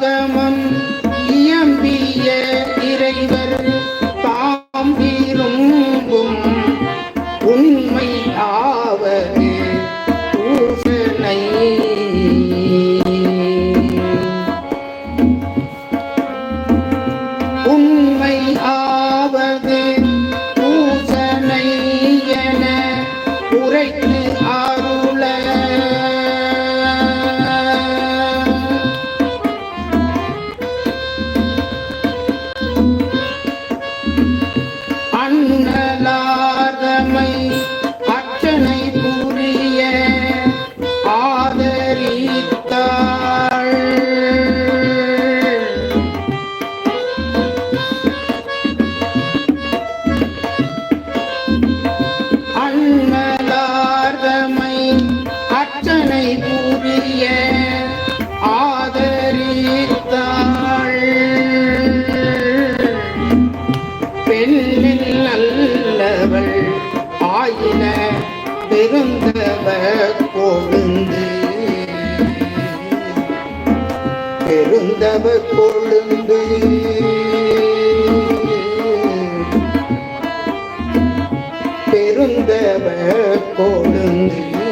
ஆகமம். இயம்பிய இறைவர் தாம் விரும்பும் உண்மை அச்சனை ஆதரித்தாள். பெண்ணில் நல்லவள் ஆயின பிறந்தவ கொழுந்து. பெருந்தவ கொழுந்து. பெருந்தவ கொழுந்து.